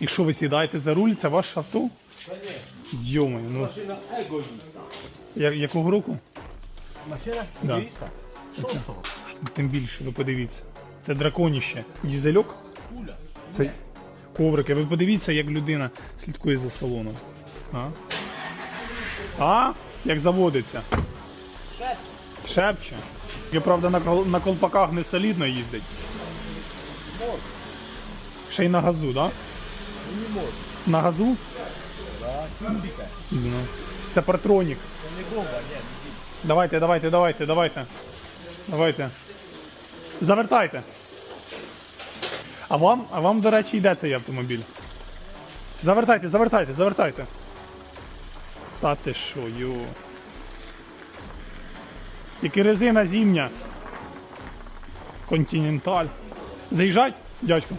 І що ви сідаєте за руль, це ваше авто? Йомай, ну. Машина егоїста. Я, якого року? Машина Да. егоїста? Шостого. Тим більше, ви подивіться. Це драконіще. Дізельок? Куля. Це коврики. Ви подивіться, як людина слідкує за салоном. А? А? Як заводиться? Шеф. Шепче. Я, правда, на, кол- на колпаках не солідно їздить. Ще й на газу, так? Да? На газу? Ну. Це партронік. Давайте, давайте, давайте, давайте. Давайте. Завертайте. А вам, а вам, до речі, йде цей автомобіль. Завертайте, завертайте, завертайте. Та ти що, йо. Тільки резина зімня. Континенталь. Заїжджать, дядько?